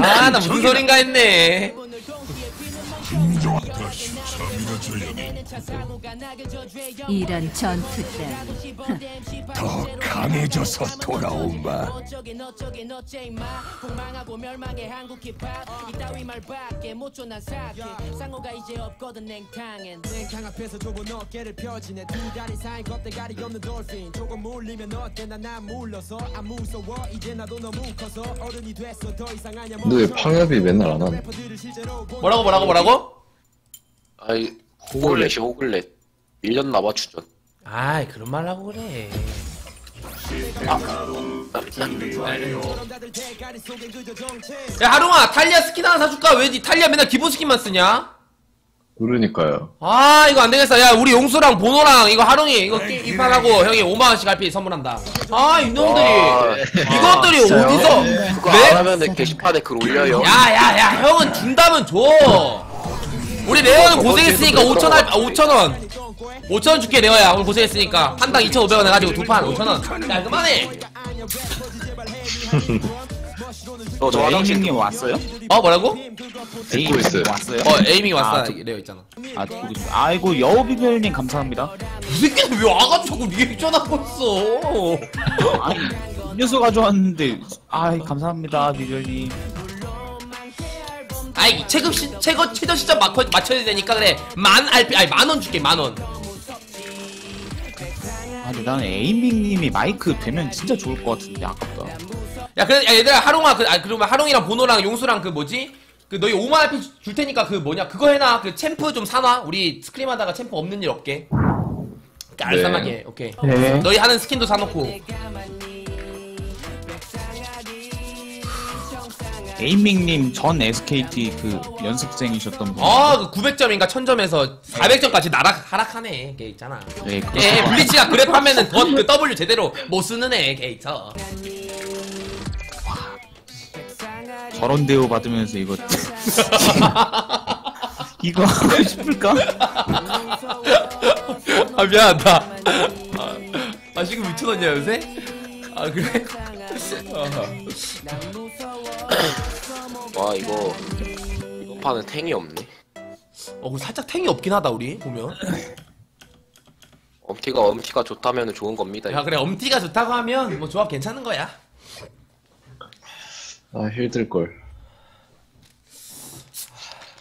아나 무슨 소린가 했네 이런 전투 따위 더 강해져서 아냐 근데 왜 팡엽이 맨날 안 실제로 뭐라고 뭐라고 뭐라고? 아이 호글렛이 호글렛. 밀렸나봐 주전. 아이 그런 말 하고 그래. 정체 야 하롱아 탈리아 스킨 하나 사줄까? 왜니 탈리아 맨날 기본 스킨만 쓰냐? 그러니까요. 아 이거 안 되겠어. 야 우리 용수랑 보노랑 이거 하롱이 이거 게- 입판하고 형이 5만원씩 RP 선물한다. 아 이놈들이. 와, 이것들이 어디서 그거 네? 안 하면은 게시판에 글 올려요. 야 야 야 형은 준다면 줘 우리 레어는 고생했으니까 5천 할 5천 원 5천 원 줄게 레어야 오늘 고생했으니까 한 당 2,500원 해가지고 두 판 5천 원. 야 그만해. 어, 저 화장실 에이밍님 왔어요? 어 뭐라고? 듣고 있어요. 왔어요? 어 에이밍 왔어 아, 저- 레어 있잖아. 아, 듣고 있- 아이고 여우비별님 감사합니다. 이 새끼는 왜 와가지고 자꾸 리액션하고 있어? 아니 음료수 가져왔는데 아 감사합니다 비별님. 아이 체급 시 체거 최저 시점 맞 맞춰야 되니까 그래 만 RP 아니 만원 줄게 만 원. 아 근데 나는 에이밍님이 마이크 되면 진짜 좋을 것 같은데 아깝다. 야 그래 야, 얘들아 하롱아 그 아, 그러면 하롱이랑 보노랑 용수랑 그 뭐지? 그 너희 5만 RP 주- 줄 테니까 그 뭐냐 그거 해놔 그 챔프 좀 사놔 우리 스크림하다가 챔프 없는 일 없게 깔쌈하게 오케이 네. 너희 하는 스킨도 사놓고 에이밍님 전 SKT 그 연습생이셨던 분. 아 그 900점인가 1000점에서 400점까지 나락 하락하네 걔 있잖아 네, 예 그렇습니다. 블리치가 그랩하면은 더 그 W 제대로 못 쓰는 애 걔 있어 저런 대우 받으면서 이거 이거 하고 싶을까? 아 미안하다 아, 아 지금 미쳐졌냐 요새? 아 그래? 와 이거 이번 판은 탱이 없네. 어 그 살짝 탱이 없긴 하다 우리 보면. 엄티가 엄티가 좋다면 좋은 겁니다 야 그래 엄티가 좋다고 하면 뭐 조합 괜찮은 거야. 아, 힐들 걸.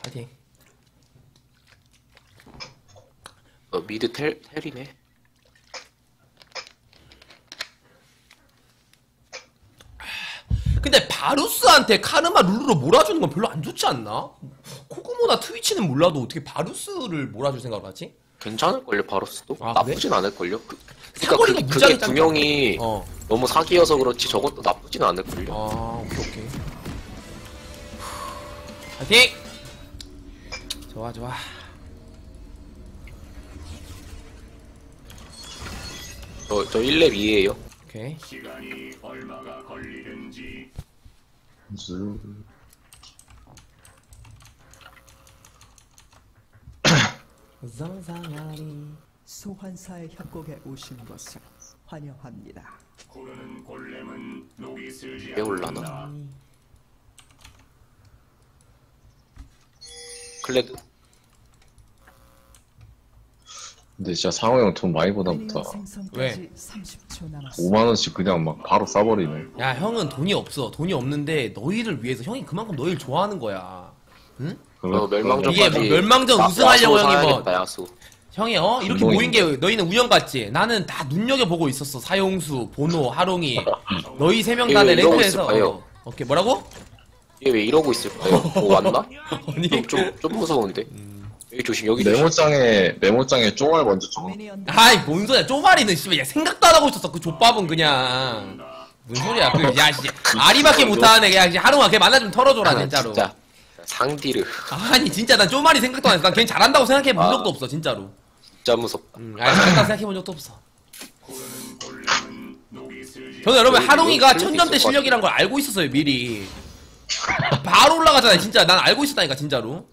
파이팅. 어, 미드 텔, 텔이네 근데 바루스한테 카르마 룰루로 몰아주는 건 별로 안 좋지 않나? 코그모나 트위치는 몰라도 어떻게 바루스를 몰아줄 생각을 하지? 괜찮을걸요 바로스도 아, 나쁘진 않을걸요 그, 그니까 그, 짧다. 균형이 어. 너무 사기여서 그렇지 저것도 나쁘진 않을걸요 아 오케이 오케이 파이팅! 좋아 좋아 저, 저 1렙 2에요 오케이 즈- 상상하리 소환사의 협곡에 오신 것을 환영합니다. 왜 올라나? 클레드 근데 진짜 상호 형 돈 많이 보다 보다. 생성까지 30초 남았습니다. 5만 원씩 그냥 막 바로 싸버리네. 야 형은 돈이 없어 돈이 없는데 너희를 위해서 형이 그만큼 너희를 좋아하는 거야 응? 어, 멸망전 이게 뭐 멸망전 우승하려고 형이 뭐 야수 형이 어 이렇게. 모인 게 너희는 우연 같지 나는 다 눈여겨 보고 있었어 사용수 보노 하롱이 너희 세 명 다내왜 이러고 랭크에서 있을까요? 어, 오케이 뭐라고? 이게 왜 이러고 있을까요? 뭐 왔나? 아니 좀, 좀, 좀 무서운데 여기 조심. 여기 네 조심. 메모장에, 메모장에 쪼알 먼저 쳐. 미니언 아이 뭔 소리야. 쪼바리는 씨발 얘 생각도 안 하고 있었어. 그 족밥은 그냥. 무슨 소리야. 그야 씨. 아리밖에 못하는 애 그냥 하루만 걔 만나 좀 털어줘라 아, 진짜로. 진짜. 상디르. 아니 진짜 난 쪼마리 생각도 안 했어. 난걔 잘한다고 생각해 본 아. 적도 없어 진짜로. 진짜 무섭다. 음, 아니 잘한다고 생각해 본 적도 없어. 저는 여러분 하롱이가 천점대 것 실력이란 걸 알고 있었어요 미리. 바로 올라가잖아요 진짜. 난 알고 있었다니까 진짜로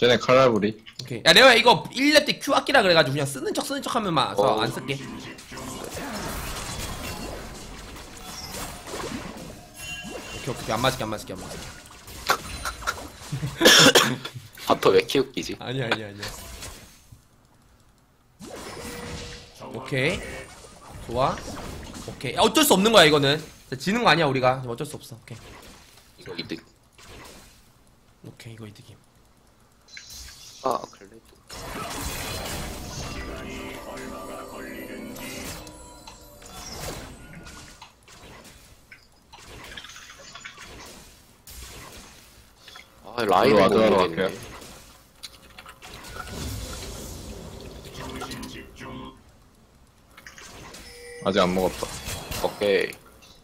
쟤네 칼날부리. 오케이. 야 레오야 이거 1렙 때 Q 아끼라 그래가지고 그냥 쓰는 척 쓰는 척 하면 막 어. 안 쓸게. 오케이 오케이 안 맞을게 안 맞을게 안 맞을게. 바터 왜 키웃기지? 아니야 아니야 아니야. 오케이. 좋아. 오케이. 야, 어쩔 수 없는 거야 이거는. 지는 거 아니야 우리가. 어쩔 수 없어. 오케이. 이거 이득. 오케이 이거 이득임 아 그래도. 아 라인을 못 와드 하러 모르겠네. 갈게요. 아직 안 먹었다. 오케이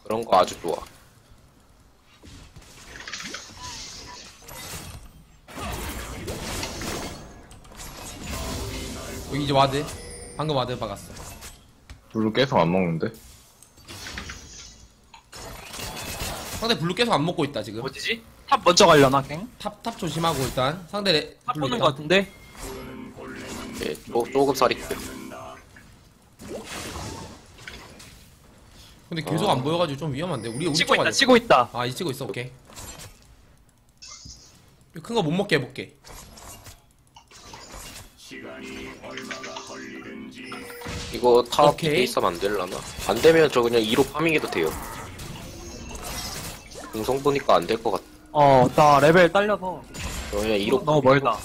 그런 거 아주 좋아. 여기 이제 와드 방금 와드 박았어 블루 계속 안 먹는데? 상대 블루 계속 안 먹고 있다 지금 어디지? 탑 먼저 가려나 갱? 탑 탑 조심하고 일단 상대 레, 탑 블루 보는 있다. 거 같은데? 예, 조, 조금 살이 크. 근데 계속 안 보여가지고 좀 위험한데 우리 우리 치고 쪽 있다 아니야? 치고 있다 아, 이 치고 있어, 오케이. 큰 거 못 먹게 해볼게. 이거 탑 오케이. 밑에 있으면 안 될라나? 안 되면 저 그냥 2로 파밍해도 돼요. 공성 보니까 안 될 것 같아. 어 나 레벨 딸려서 저 그냥 2로 너무 멀다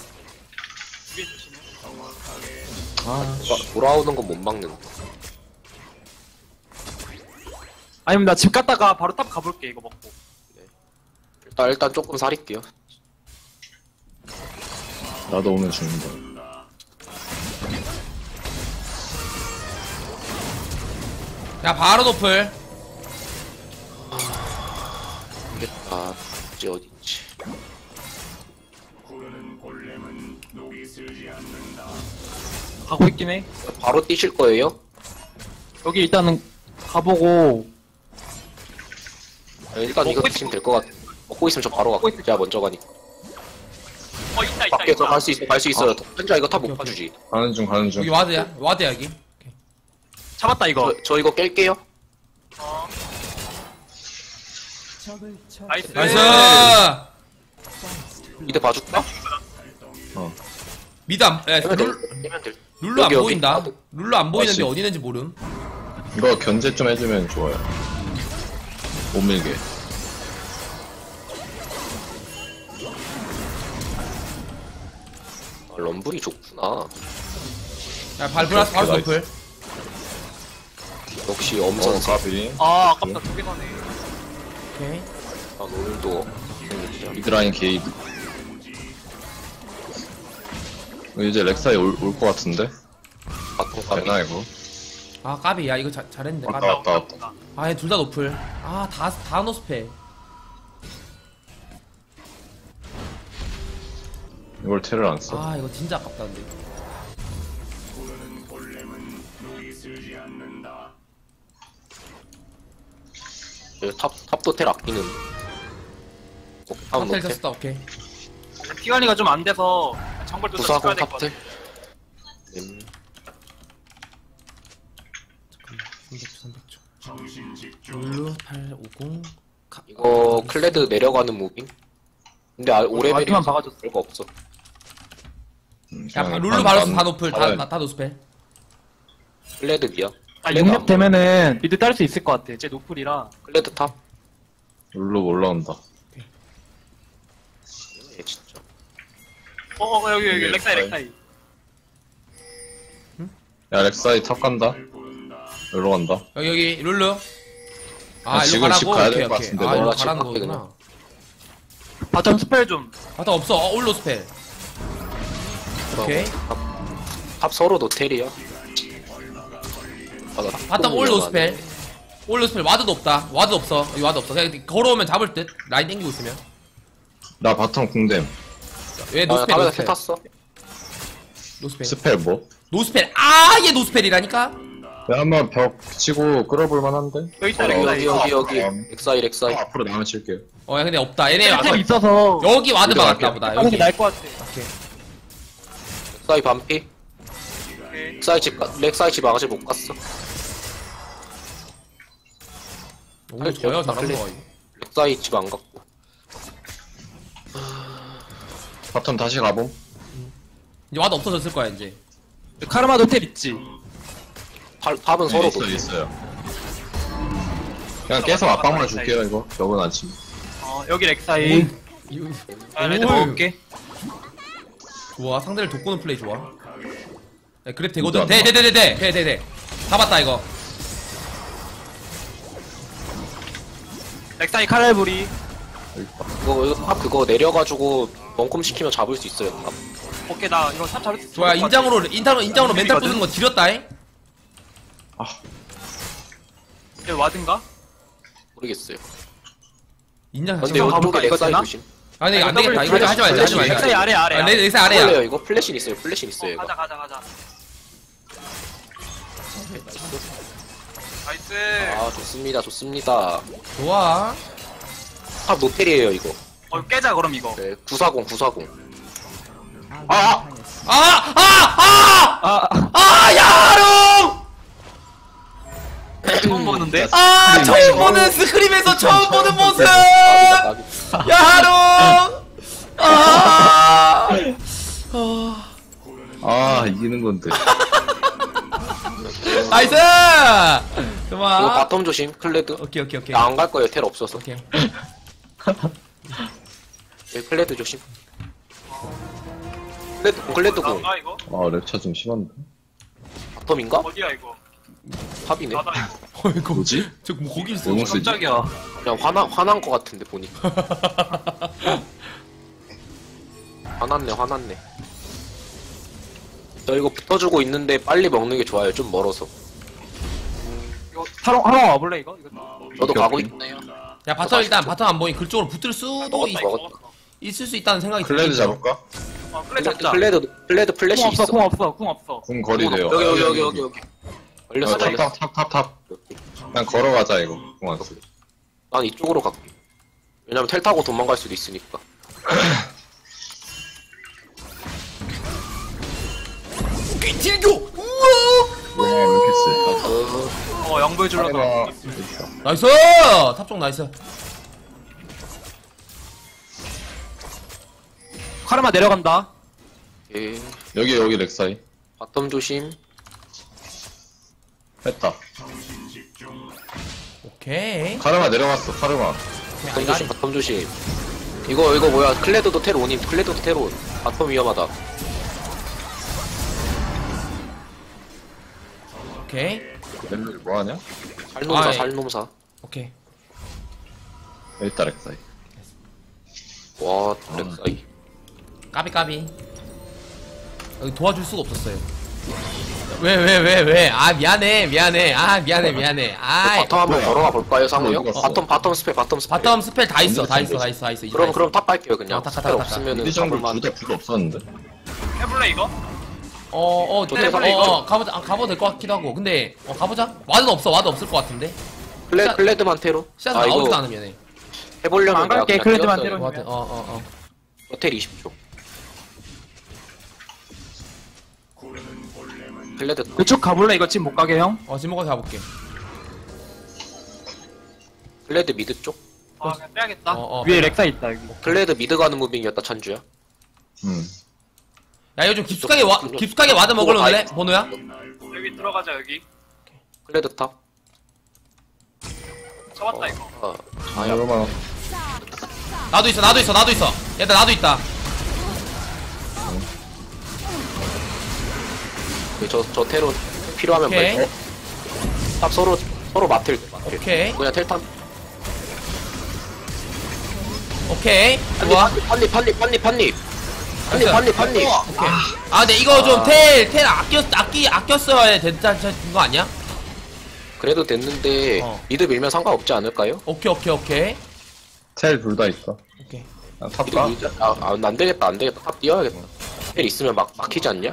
돌아오는 건 못 막는다. 아니면 나 집 갔다가 바로 탑 가볼게 이거 먹고 일단 일단 조금 살릴게요. 나도 오면 죽는다. 야, 바로 노플. 모르겠다. 이제 어딨지? 가고 있긴 해 바로 뛰실 거예요? 여기 일단은 가보고 아니, 일단 이거 먹고 드시면 될 것 같아. 먹고 있으면 저 바로 갈게요. 제가 먼저 가니까. 어 있다 있다 밖에서 있다 갈수 있어, 갈 수 있어요. 혼자 이거 탑 못 봐주지. 가는 중, 가는 중. 여기 와드야? 와드야, 여기. 잡았다 이거 저, 저 이거 깰게요. 나이스 나이스! 미드 봐줄까? 미드 안, 야, 깨면 될, 룰, 깨면 될. 룰루 안 여기, 여기. 보인다. 와드. 룰루 안 보이는데 아, 어디 있는지 모름. 이거 견제 좀 해주면 좋아요. 못 밀게. 아, 럼블이 좋구나. 야, 발 브라스 바로 나이스. 노플. 역시 어, 엄선 사. 까비. 아 아깝다 두개 사네 오케이. 아, 오늘도. 미드라인 게이드. 이제 렉사이 올 것 같은데? 가비. 되나, 이거? 아, 까비. 야, 이거 자, 잘했는데. 까비. 왔다, 왔다, 왔다. 아, 둘다 노플. 아, 다, 다 노스페. 이걸 테를 안 써. 아, 이거 진짜 아깝다, 근데. 여기 탑, 탑도 텔 아끼는. 어, 탑 탑텔. 쳤다, 오케이. 피 관리가 좀 안 돼서 정글도 좀 부사공 찍어야 될것 같아 탑텔. 음, 300초, 300초. 룰루 850. 가, 이거 클레드 내려가는 무빙? 근데 아, 오레벨이 마지막 박아줬어. 별거 없어. 음, 야, 룰루 반- 바로 반- 다 노플. 다, 다, 다 노스페. 클레드 미야. 아 클레드 6렙 안 되면은 미드 딸 수 있을 것 같아 제 노플이라 클레드 탑. 룰루 올라온다. 얘 진짜. 어, 어 여기 여기 예, 렉사이 잘. 렉사이 야, 렉사이 탑 간다. 여기로 간다. 여기, 여기, 룰루. 아, 아, 일로 지금 집 가라고? 가야 오케이, 될것 오케이. 같은데, 아, 일로 집 가라는 밖에 거구나. 바텀 스펠 좀 바텀 없어. 어, 올로 스펠. 오케이. 탑, 탑 서로 노텔이야. 아, 나 바텀 올로. 스펠. 올로 스펠. 와드도 없다. 와드 없어. 여기 와드 없어. 그냥 걸어오면 잡을 듯. 라인 땡기고 있으면. 나 바텀 궁댐. 왜 아, 노스펠, 탑에서 노스펠. 텔 탔어. 노스펠. 스펠 뭐? 노스펠. 아, 얘 노스펠이라니까? 내가 한번 벽 치고 끌어볼 만 한데? 여기 있다 여기, 여기, 여기, 어. 여기. 엑사이, 렉사이. 아, 앞으로 나면 칠게요. 어, 야, 근데 없다. 얘네 와서. 템 있어서 여기 와드 여기 막았다. 보다. 하는 여기. 게 나을 것 같아 오케이. 렉사이 반피. 렉사이 집, 가- 렉사이 집 아직 못 갔어. 오, 저야 잘한 클릭. 거야, 이거. 렉사이 집안 갔고. 바텀 다시 가봄. 이제 와도 없어졌을 거야 이제. 카르마도 텔 있지. 팝, 팝은 서로 네, 있어 요, 있어요. 그냥 계속 압박만 줄게요, 이거. 적은 안 치. 어, 여기 렉사이. 아, 레드 오. 먹을게. 좋아 상대를 돕고는 플레이 좋아. 야, 그랩 되거든. 돼안돼돼 돼 돼 돼 돼. 잡았다 이거. 렉사이 카랄부리. 이거, 이거 팝 그거 내려가지고 원콤 시키면 잡을 수 있어요. 팝. 오케이, 나 이거 탑 잡을 수 있어. 좋아 인장으로 인장으로 인장으로 멘탈? 부수는 거 지렸다잉. 이거 와든가? 모르겠어요. 인장 근데. 이거 가볼까? 이거 되나? 조심. 아니 이거 안 되겠다. 이거 하지 말자 하지 말자. 렉사이 아래, 아래. 아, 아래요 아래야. 이거 플래시 있어요. 플래시 있어요. 이거. 가자, 가자, 가자. 나이스. 아 좋습니다. 좋습니다. 좋아. 탑 노텔이에요 이거. 어, 깨자, 그럼 이거. 네, 940 940. 아! 아! 아! 아, 아! 야롱! 처음 보는데? 아! 처음 보는 스크림에서 처음 보는 모습! 건데. 나이스! 이거 좋아. 바텀 조심. 클레드. 오케이 오케이 오케이. 안갈 거예요. 텔 없어서. 오케이. 네, 클레드 조심. 클레드 공, 클레드 공. 아, 이거? 아, 랩차 좀 심한데. 바텀인가? 어디야, 이거? 탑이네. 나다, 이거. 어 이거 뭐지? 저 뭐 거기 있어. 너무 쓰지? 깜짝이야. 그냥 화나 화난 거 같은데 보니까. 화났네 화났네. 저 이거 붙어주고 있는데 빨리 먹는 게 좋아요. 좀 멀어서. 이거, 하롱, 하롱 와볼래, 이거? 이거. 저도 오케이, 가고. 있네요. 야 바텀 일단 바텀 안 보니 그쪽으로 붙을 수도 먹었다, 있, 먹었다. 있을 수 있다는 생각이 클레드 들거든요. 잡을까? 어, 플레이 클레드 잡자. 클레드 클레드 플래시 궁 없어, 있어. 궁 없어, 궁 없어. 궁 거리 돼요. 여기 여기 여기 여기 여기. 걸렸어 걸렸어. 탑, 탑, 탑, 탑. 그냥 걸어가자, 이거. 궁안 쓰. 난 이쪽으로 갈게. 왜냐면 텔 타고 도망갈 수도 있으니까. 딜교! 우와! 왜, 왜 이렇게 세? 어, 어, 양보해 줄라. 카레가 나이스! 탑쪽 나이스. 카르마 내려간다. 예. 여기, 여기 렉사이. 바텀 조심. 했다. 오케이. 카르마 내려갔어, 카르마. 바텀 조심 바텀 조심. 이거 이거 뭐야? 클레드도 테로 오님. 클레드도 테로. 온. 바텀 위험하다. 오케이. 렐룰 뭐하냐? 살놈사 아이. 살놈사. 오케이. 여기 있다, 렉사이. 와 렉사이. 까비 까비. 여기 도와줄 수가 없었어요. 왜 왜 왜 왜? 아 미안해 미안해. 아 미안해 미안해. 아 바텀 한번 걸어가 볼까요, 상우 형? 어디 갔어? 바텀 바텀 스펠 바텀 스펠. 바텀 스펠 다 있어 다 있어 다 있어 다 있어. 그럼 다 그럼 탑 갈게요 그냥. 어, 탑, 탑, 스펠 탑, 탑. 없으면은 미드 정글 잡을만. 둘다 없었는데? 해볼래, 이거? 어어 저 네, 빨리 어, 이거. 어 가보자 아, 가봐도 될 것 같기도 하고 근데 어 가보자 와드는 없어 와드 없을 것 같은데 클레 클레 드만 테로. 시야도 아 나오지도 이거 않으면 해 해보려면 안 갈게, 내가 그냥 클레드만 뛰었어요. 테로. 와드 어 어 어. 호텔 20초. 클레드 탑. 그쪽 가볼래, 이거 지금 못 가게, 형? 어 지목을 가볼게 클레드 미드 쪽. 아, 그냥 빼야겠다. 어, 어, 위에. 렉사 있다, 여기. 클레드 미드 가는 무빙이었다 찬주야. 음. 야 이거 좀 깊숙하게 와 깊숙하게 와드 먹을래 번호야 여기 들어가자, 여기. 클레드 탑. 잡았다, 이거. 어, 아, 그러면. 나도 있어 나도 있어 나도 있어 얘들 나도 있다 그 저, 저 테로 필요하면 오케이. 말탑 서로, 서로 맡을 때, 맡을 때. 오케이 그냥 텔탑. 오케이 좋아 판립, 판립, 판립, 판립. 판립, 됐어. 판립, 판립. 오케이 아 근데 이거 좀텔 텔 아꼈 아끼 아꼈어야 된다 거 아니야 그래도 됐는데, 어. 미드 밀면 상관없지 않을까요? 오케이 오케이 오케이 텔 둘 다 있어. 오케이 아, 탑 미드 가? 밀자. 아, 아, 안 되겠다, 안 되겠다. 탑 뛰어야겠다. 텔 있으면 막, 막히지 않냐?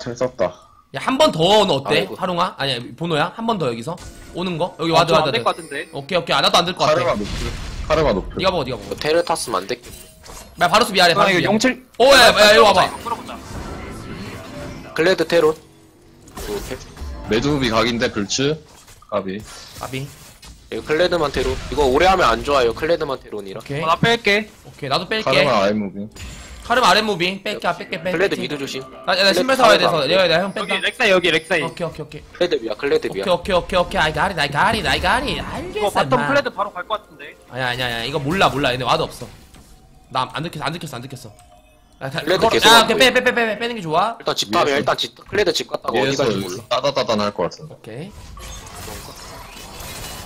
텔 썼다. 야한번 더는 어때 아이고. 하룽아 아니야 보노야 한 번 더 여기서 오는 거 여기 와드 와드 안될것 같은데. 오케이 오케이 아 나도 안 될 것 같아 카르마 높을. 카르마 높을. 니가 먹어 니가 먹어 텔을 탔으면 안 됐겠 말 바로 수비 아래 아, 바로 이거 수비 용칠. 오야 야 이거 와봐 끌어보자. 클레드 테론. 오케이. 매드무비 각인데, 불츠. 까비. 아비 네, 클레드만 테론. 이거 오래 하면 안 좋아요. 클레드만 테론이라. 오케이. 나 뺄게. 오케이 나도 뺄게. 카르마 아이무빙. 카름 아랫 무빙 뺄게 아, 뺄게 뺄게. 클레드 미드 조심. 나, 나 신발 사와야 돼서 내가 내가 형 여기 뺀다. 렉사이 여기 렉사이. 오케이 오케이 오케이. 클레드 비야, 클레드 비야. 오케이 오케이 오케이 오케이 I got it I got it I got it 이거 알겠어 바텀. 플레드 바로 갈 것 같은데. 아니야 아니야 아니야 이거 몰라 몰라 얘네 와도 없어 나안 듣겠어 안 듣겠어 안 아, 다, 플레드 걸어- 계속 오케이 보여. 빼빼 빼 빼 빼는 게 좋아 일단 집탑이야. 위에서. 일단 집, 클레드 집 갔다가 어디 위에서 갈지 몰라. 따다따단 할 것 같은데. 오케이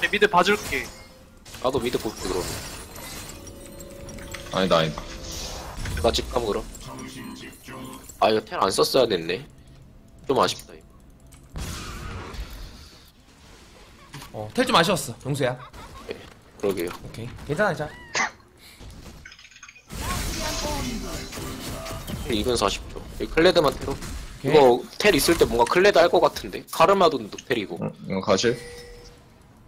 내 미드 봐줄게. 나도 미드 볼게 그럼. 아니다 아니다. 나 집 가면 그럼. 아 이거 텔 안 썼어야 됐네. 좀 아쉽다. 이거. 어 텔 좀 아쉬웠어 용수야 그러게요. 오케이 괜찮아 괜 2분 40초. 여기 클레드만 테로. 오케이. 이거 텔 있을 때 뭔가 클레드 할 것 같은데. 카르마도 텔이고. 응, 이거 가실?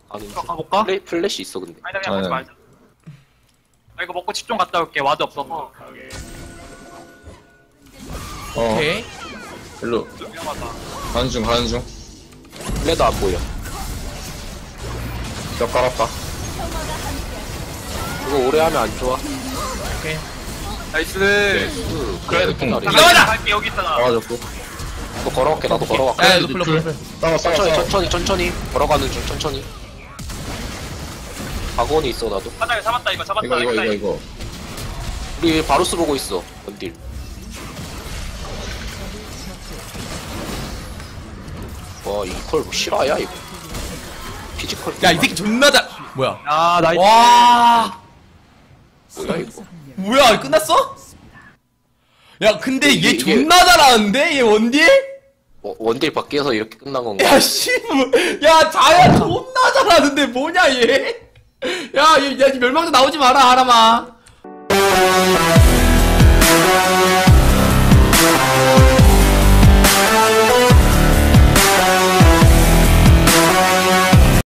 아니 가볼까? 플래, 플래시 있어 근데. 아니다 그냥 아니, 말자. 아 이거 먹고 집 좀 갔다 올게. 와드 없어서. 어. 오케이 일로 위험하다. 가는 중 가는 중. 클레드 안 보여. 뼈 깔았다. 이거 오래 하면 안 좋아. 오케이 나이스. 그 클레드 공. 이거 여기 있잖아. 막아줬고. 또 걸어갈게 나도 걸어갈게. 야 노플 노플 싸워 싸워 천천히 싸워. 천천히 천천히 걸어가는 중 천천히. 각원이 있어 나도. 바닥에 잡았다 이거 잡았다. 이거 이거 이거. 이거. 우리 바루스 보고 있어. 원딜. 와 이퀄 뭐 실화야 이거. 피지컬. 야이 새끼 존나 잘 뭐야 아 나이스. 와 뭐야 이거. 뭐야 끝났어? 야 근데 이게- 존나 잘하는데 얘 원딜? 어, 원딜 바뀌어서 이렇게 끝난 건가? 야 씨, 뭐- 야 자야 존나 잘하는데 뭐냐 얘? 야, 얘, 야, 멸망자 나오지 마라 하라마.